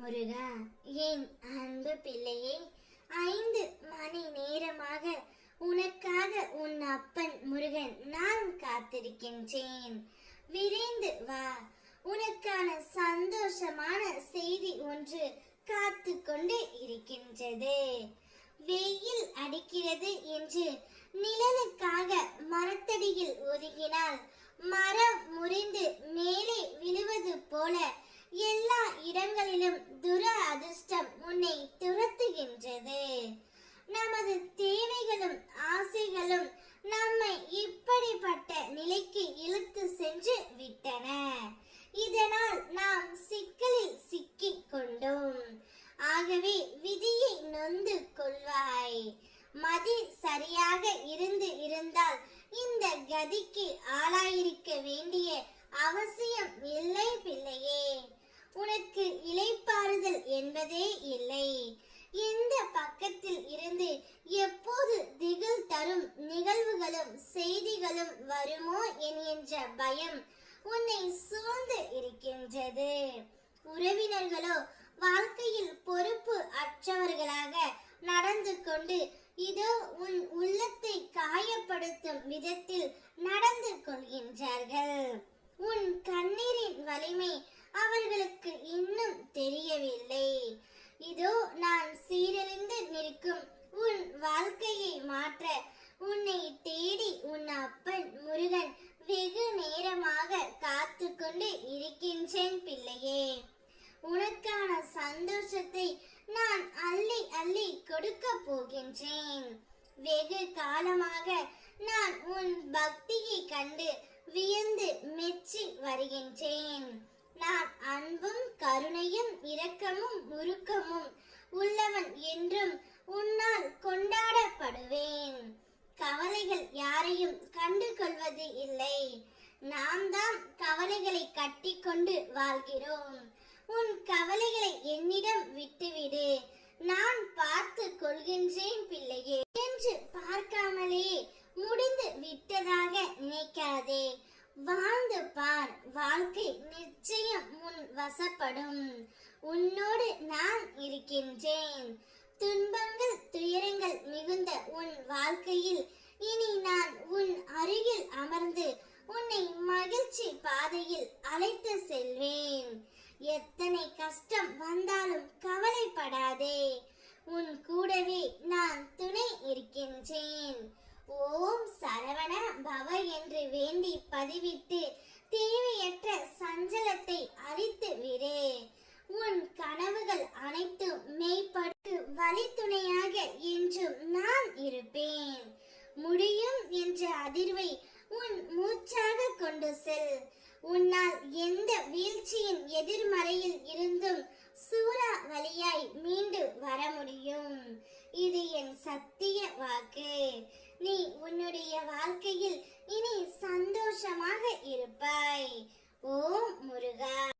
முருகா என் அன்பு பிள்ளையே ஐந்து மணி நேரமாக உனக்காக உன் அப்பன் முருகன் நான் காத்திருக்கின்றேன். விரைந்து வா. உனக்கான சந்தோஷமான செய்தி ஒன்று காத்து கொண்டு இருக்கின்றது. வெயில் அடிக்கிறது என்று நிழலுக்காக மரத்தடியில் ஒதுங்கினால் மரம் முறிந்து நிலைக்கு இழுத்து சென்று விட்டன. இதனால் நாம் சிக்கலில் சிக்கிக் கொண்டோம். ஆகவே விதியை நொந்து கொள்வாய். மதி சரியாக இருந்து இருந்தால் இந்த கதிக்கு ஆளாயிருக்க வேண்டிய அவசியம் இல்லை பிள்ளையே. உனக்கு இலைப்பாறுதல் என்பதே இல்லை. செய்திகளும் வருமோ என்கின்ற பயம் உன்னை சூழ்ந்து இருக்கின்றது. உறவினர்களோ வாழ்க்கையில் பொறுப்பு அற்றவர்களாக நடந்து கொண்டு இதோ உன் உள்ளத்தை காயப்படுத்தும் விதத்தில் நடந்து கொள்கின்றார்கள். உன் கண்ணீரின் வலிமை அவர்களுக்கு இன்னும் தெரியவில்லை. இதோ நான் சீரழிந்து நிற்கும் உன் வாழ்க்கையை மாற்ற உன்னை தேடி உன் அப்பன் முருகன் வெகு நேரமாக காத்து கொண்டு இருக்கின்றேன் பிள்ளையே உனக்கான சந்தோஷத்தை நான் அள்ளி அள்ளி கொடுக்க போகின்றேன். வெகு காலமாக நான் உன் பக்தியை கண்டு வியந்து மெச்சி வருகின்றேன். நான் அன்பும் கருணையும் இரக்கமும் உருக்கமும் உள்ளவன் என்றும் உன்னால் கொண்டாடப்படுவேன். கவலைகள் யாரையும் கண்டு கொள்வது இல்லை. நாம் தான் கவலைகளை கட்டிக்கொண்டு வாழ்கிறோம். உன் கவலைகளை என்னிடம் விட்டுவிடு. நான் பார்த்து கொள்கின்றேன் பிள்ளையே. என்று பார்க்காமலே முடிந்து விட்டதாக நினைக்காதே. வாழ்ந்து பார். வாழ்க்கை நிச்சயம் முன் வசப்படும். உன்னோடு நான் இருக்கின்றேன். துன்பங்கள் துயரங்கள் மிகுந்த உன் வாழ்க்கையில் இனி நான் உன் அருகில் அமர்ந்து உன்னை மகிழ்ச்சி பாதையில் அழைத்து செல்வேன். எத்தனை கஷ்டம் வந்தாலும் கவலைப்படாதே. உன் கூடவே நான் துணை இருக்கின்றேன். ஓம் சரவண பவ என்று வேண்டி பதிவிட்டு தேவையற்ற சஞ்சலத்தை அழித்து விடு. உன் கனவுகள் அனைத்தும் மெய்ப்பட்டு வழித்துணையாக என்றும் நான் இருப்பேன். முடியும் என்ற அதிர்வை உன் மூச்சு சூறா மீண்டு வர முடியும். இது என் சத்திய வாக்கு. நீ உன்னுடைய வாழ்க்கையில் இனி சந்தோஷமாக இருப்பாய். ஓம் முருகா.